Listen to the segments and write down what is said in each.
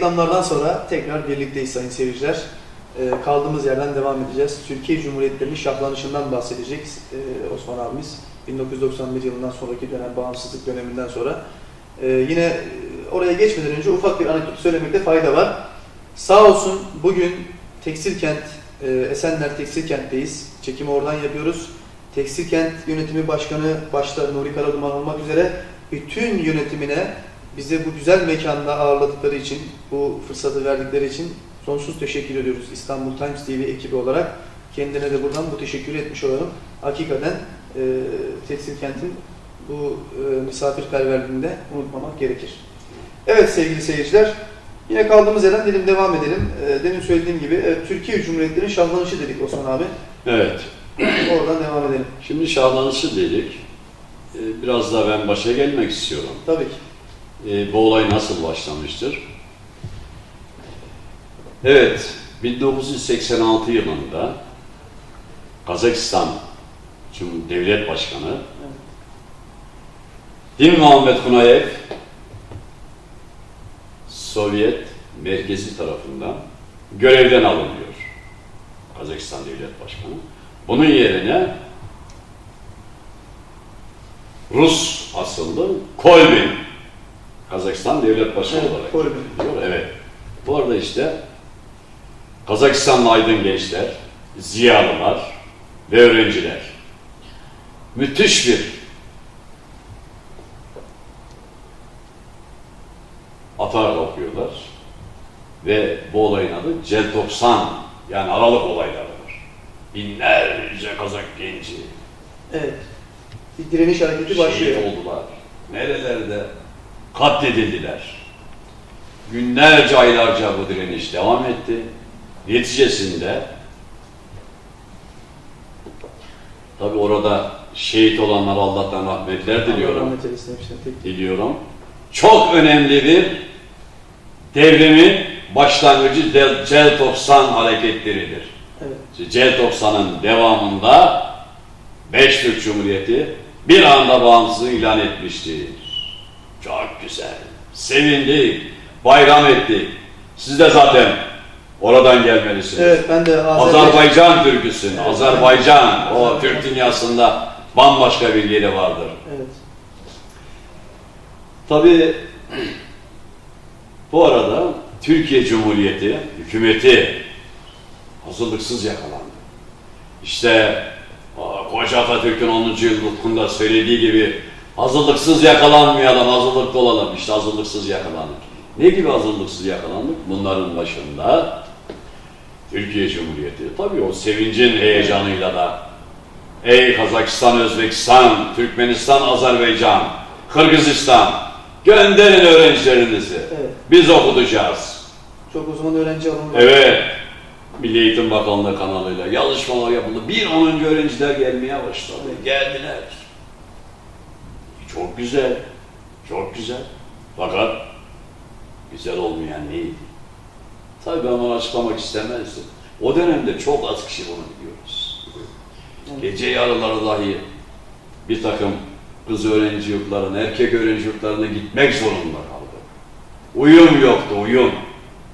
reklamlardan sonra tekrar birlikteyiz sayın seyirciler. Ee, kaldığımız yerden devam edeceğiz. Türkiye Cumhuriyetlerinin şahlanışından bahsedecek ee, Osman abimiz. 1991 yılından sonraki dönem, bağımsızlık döneminden sonra. Ee, yine e, oraya geçmeden önce ufak bir anekdot söylemekte fayda var. Sağ olsun bugün Tekstil Kent, e, Esenler Tekstil Kent'teyiz. Çekimi oradan yapıyoruz. Tekstil Kent Yönetimi Başkanı başta Nuri Karaduman olmak üzere bütün yönetimine bize bu güzel mekanda ağırladıkları için, bu fırsatı verdikleri için sonsuz teşekkür ediyoruz İstanbul Times TV ekibi olarak. Kendine de buradan bu teşekkürü etmiş olalım. Hakikaten e, Tekstil Kent'in bu e, misafirperverliğini de unutmamak gerekir. Evet sevgili seyirciler, yine kaldığımız yerden dedim devam edelim. E, demin söylediğim gibi evet, Türkiye Cumhuriyetlerinin şahlanışı dedik Osman abi. Evet. Oradan devam edelim. Şimdi şahlanışı dedik. Ee, Biraz da ben başa gelmek istiyorum. Tabii ki. Ee, Bu olay nasıl başlamıştır? Evet, 1986 yılında Kazakistan Cum- Devlet Başkanı Din Muhammed Kunayev Sovyet merkezi tarafından görevden alınıyor. Kazakistan Devlet Başkanı. Bunun yerine Rus asıllı Kolbin Kazakistan Devlet Başkanı Evet, olarak geliyor. Evet. Bu arada işte Kazakistanlı aydın gençler, ziyalılar ve öğrenciler müthiş bir atağa kalkıyorlar ve bu olayın adı Celtoksan yani Aralık olaylarıdır. Binlerce Kazak genci Evet. Bir direniş hareketi başlıyor. şehit oldular. Nerelerde katledildiler. Günlerce, aylarca bu direniş devam etti. Neticesinde tabi orada şehit olanlar Allah'tan rahmetler diliyorum. Allah rahmet eylesin. Diliyorum. Çok önemli bir devrimin başlangıcı Celtoksan hareketleridir. Evet. C90'ın devamında Beş Türk Cumhuriyeti bir anda bağımsızlığı ilan etmiştir. Çok güzel. Sevindik, bayram ettik. Siz de zaten oradan gelmelisiniz. Evet ben de Azerbaycan... Azerbaycan türküsün. Evet. Azerbaycan o Azerbaycan. Türk dünyasında bambaşka bir yeri vardır. Evet. Tabii bu arada Türkiye Cumhuriyeti hükümeti hazırlıksız yakalandı. İşte Koca Atatürk'ün 10. yıl nutkunda söylediği gibi hazırlıksız yakalanmayalım, hazırlıklı olalım. İşte hazırlıksız yakalandık. Ne gibi hazırlıksız yakalandık? Bunların başında Türkiye Cumhuriyeti. Tabii o sevincin heyecanıyla da Ey Kazakistan, Özbekistan, Türkmenistan, Azerbaycan, Kırgızistan gönderin öğrencilerinizi. Evet. Biz okutacağız. Çok o zaman öğrenci alımı. Evet. Milli Eğitim Bakanlığı kanalıyla yazışmalar yapıldı. Bir an önce öğrenciler gelmeye başladı. Geldiler. Çok güzel. Çok güzel. Fakat güzel olmayan neydi? Tabii ben onu açıklamak istemezdim. O dönemde çok az kişi bunu biliyoruz. Evet. Gece yarıları dahi bir takım kız öğrenci yurtlarına, erkek öğrenci yurtlarına gitmek zorunda kaldı. Uyum yoktu, uyum.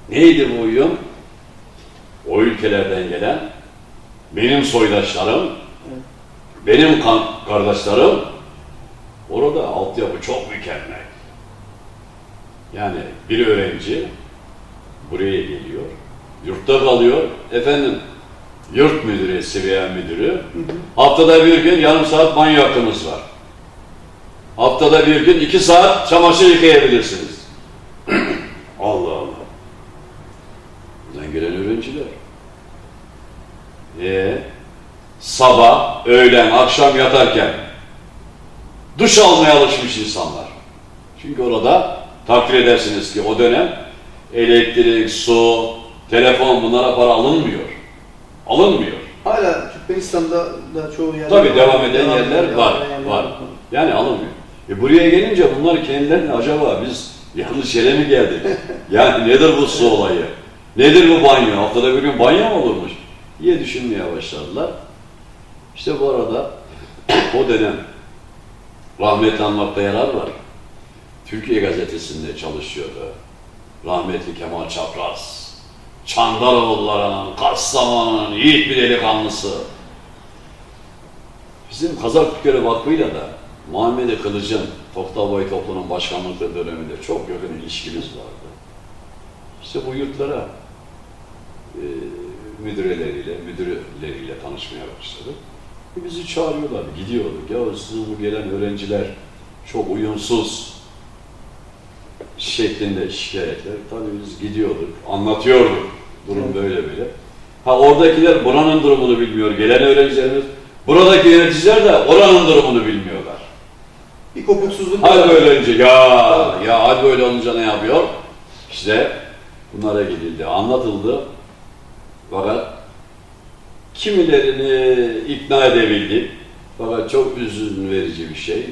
Neydi bu uyum? O ülkelerden gelen benim soydaşlarım, Evet. benim kan kardeşlerim orada altyapı çok mükemmel. Yani bir öğrenci buraya geliyor, yurtta kalıyor. Efendim, yurt müdüresi veya müdürü Hı hı. haftada bir gün yarım saat banyo hakkınız var. Haftada bir gün iki saat çamaşır yıkayabilirsiniz. Allah Allah. Buradan gelen öğrenciler. Ee, sabah, öğlen, akşam yatarken duş almaya alışmış insanlar. Çünkü orada takdir edersiniz ki o dönem elektrik, su, telefon bunlara para alınmıyor. Alınmıyor. Hala Türkmenistan'da da çoğu yerde... Tabii devam eden Devam yerler eden var, yerler var. Yani alınmıyor. E buraya gelince bunlar kendilerine acaba biz yanlış yere mi geldik? yani nedir bu su olayı? Nedir bu banyo? Haftada bir gün banyo mu olurmuş? diye düşünmeye başladılar. İşte bu arada o dönem rahmetli anmakta yarar var. Türkiye gazetesinde çalışıyordu. rahmetli Kemal Çapraz, Çandaroğulları'nın, Kastamonu'nun yiğit bir delikanlısı. Bizim Kazak Türkleri Vakfı'yla da Muhammed Kılıç'ın Toktabay Toplu'nun başkanlıkları döneminde çok yakın ilişkimiz vardı. İşte bu yurtlara e, müdüreleriyle, müdürleriyle tanışmaya başladık. Bizi çağırıyorlar, gidiyorduk. Ya sizin bu gelen öğrenciler çok uyumsuz şeklinde şikayetler. Tabii biz gidiyorduk, anlatıyorduk. Durum böyle böyle. Ha oradakiler buranın durumunu bilmiyor. Gelen öğrencilerimiz, buradaki yöneticiler de oranın durumunu bilmiyorlar. Bir kopuksuzluk Hadi böyle önce ya ya hadi böyle olunca ne yapıyor? İşte bunlara gidildi, anlatıldı. Fakat kimilerini ikna edebildik. Fakat çok üzün verici bir şey.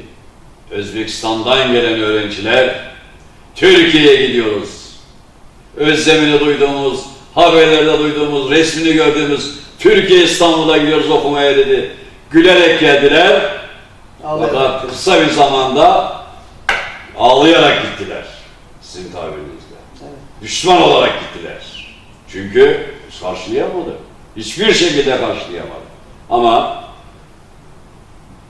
Özbekistan'dan gelen öğrenciler Türkiye'ye gidiyoruz. Özlemini duyduğumuz, haberlerde duyduğumuz, resmini gördüğümüz Türkiye İstanbul'a gidiyoruz okumaya dedi. Gülerek geldiler. Fakat kısa bir zamanda ağlayarak gittiler. Sizin tabirinizle. Evet. Düşman olarak gittiler. Çünkü karşılayamadı. Hiçbir şekilde karşılayamadı. Ama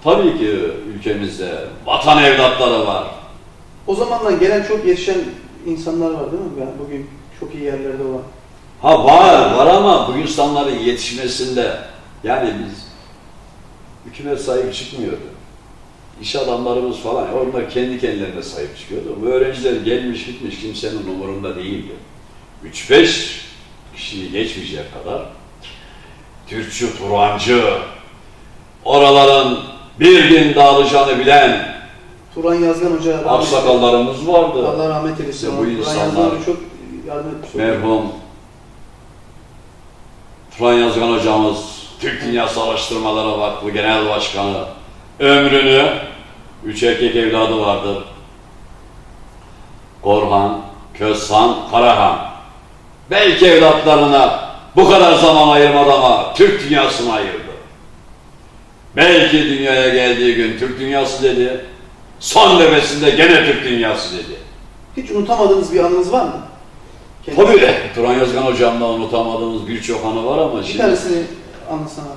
tabii ki ülkemizde vatan evlatları var. O zamandan gelen çok yetişen insanlar var değil mi? Yani bugün çok iyi yerlerde olan. Ha var, var ama bu insanların yetişmesinde yani biz hükümet sahip çıkmıyordu. İş adamlarımız falan, onlar kendi kendilerine sahip çıkıyordu. Bu öğrenciler gelmiş gitmiş kimsenin umurunda değildi. 3-5 kişiyi geçmeyecek kadar Türkçü, Turancı, oraların bir gün dağılacağını bilen Turan Yazgan Hoca aksakallarımız vardı. Allah rahmet eylesin. İşte bu insanlar- çok yardım etmiş. Merhum Turan Yazgan hocamız, Türk Dünyası Araştırmaları Vakfı Genel Başkanı ömrünü, üç erkek evladı vardır. Korhan, Közhan, Karahan. Belki evlatlarına bu kadar zaman ayırmadı ama Türk dünyasına ayırdı. Belki dünyaya geldiği gün Türk dünyası dedi, son nefesinde gene Türk dünyası dedi. Hiç unutamadığınız bir anınız var mı? Kendi- Tabii Turan Yazgan hocamla unutamadığımız birçok anı var ama Bir şimdi tanesini anlasana.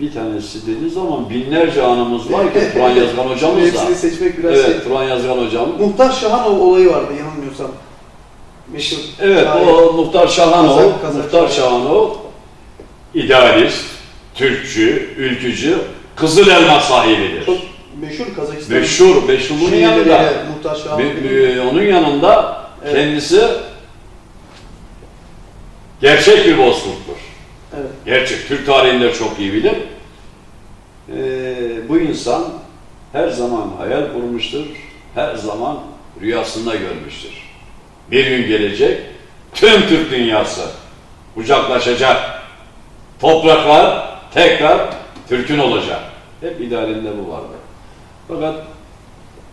bir tanesi dediği zaman binlerce anımız var ki Turan Yazgan hocamız da. Hepsini seçmek biraz şey. Evet Turan Yazgan hocam. Muhtar Şahanov olayı vardı yanılmıyorsam. Meşhur. Evet şair. o Muhtar Şahanov, Kazak- Kazak Muhtar şair. Şahanov idealist, Türkçü, ülkücü, Kızıl Elma sahibidir. Çok meşhur Kazakistan. Meşhur, meşhurluğun yanında. Muhtar Şahanov. Ve onun yanında Evet. kendisi gerçek bir bozkurttur. Evet. Gerçek, Türk tarihinde çok iyi bilir. Ee, bu insan her zaman hayal kurmuştur, her zaman rüyasında görmüştür. Bir gün gelecek, tüm Türk dünyası kucaklaşacak. Topraklar tekrar Türk'ün olacak. Hep idealinde bu vardı. Fakat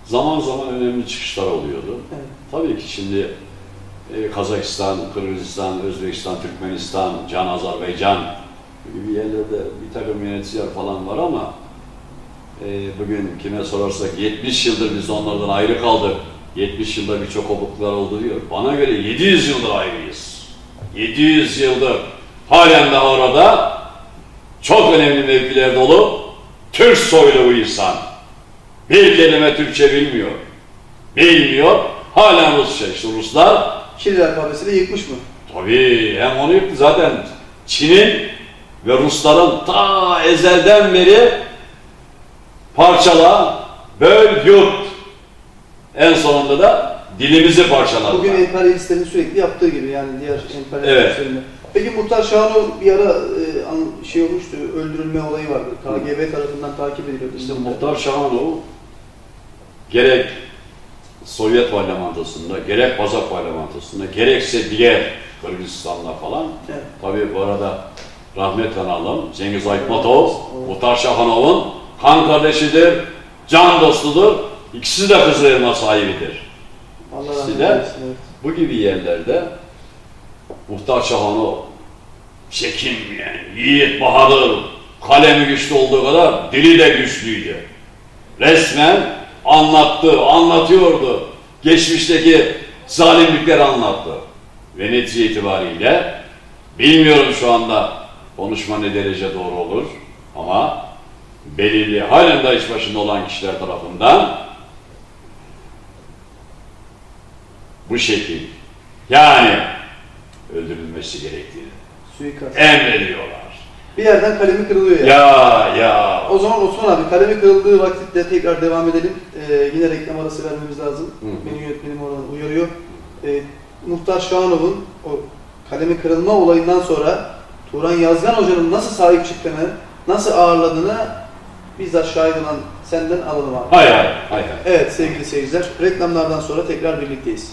zaman zaman önemli çıkışlar oluyordu. Evet. Tabii ki şimdi e, Kazakistan, Kırgızistan, Özbekistan, Türkmenistan, Can Azerbaycan gibi yerlerde bir takım yöneticiler falan var ama e, bugün kime sorarsak 70 yıldır biz onlardan ayrı kaldık. 70 yılda birçok kopukluklar oldu diyor. Bana göre 700 yıldır ayrıyız. 700 yıldır halen daha orada çok önemli mevkilerde olup Türk soylu bu insan. Bir kelime Türkçe bilmiyor. Bilmiyor. Hala Rusça işte Ruslar. Kiril alfabesiyle yıkmış mı? Tabii hem onu yıktı zaten Çin'in ve Rusların ta ezelden beri parçala, böl, yut. En sonunda da dilimizi parçaladılar. Bugün emperyalistlerin sürekli yaptığı gibi yani diğer emperyalistlerin. Evet. Peki Muhtar Şahanov bir ara e, şey olmuştu, öldürülme olayı vardı. KGB tarafından takip ediliyordu. İşte Muhtar Şahanov gerek Sovyet parlamentosunda, gerek Kazak parlamentosunda, gerekse diğer Kırgızistan'da falan Evet. Tabii bu arada rahmetle analım. Cengiz Aytmatov, Muhtar Şahanov'un kan kardeşidir, can dostudur. İkisi de Kızıl Elma sahibidir. Allah eylesin. Evet. Bu gibi yerlerde Muhtar Şahanov çekinmeyen, yiğit, bahadır, kalemi güçlü olduğu kadar dili de güçlüydü. Resmen anlattı, anlatıyordu. geçmişteki zalimlikleri anlattı. Ve netice itibariyle bilmiyorum şu anda konuşma ne derece doğru olur ama belirli halen de iş başında olan kişiler tarafından bu şekil yani öldürülmesi gerektiğini Suikast. emrediyorlar. Bir yerden kalemi kırılıyor yani. Ya ya. O zaman Osman abi kalemi kırıldığı vakitte tekrar devam edelim. Ee, yine reklam arası vermemiz lazım. Hı hı. Benim yönetmenim oradan uyarıyor. Ee, Muhtar Şahanov'un o kalemi kırılma olayından sonra Turan Yazgan Hoca'nın nasıl sahip çıktığını, nasıl ağırladığını bizzat şahit olan senden alalım abi. Hay hay hay hay. Evet sevgili seyirciler, reklamlardan sonra tekrar birlikteyiz.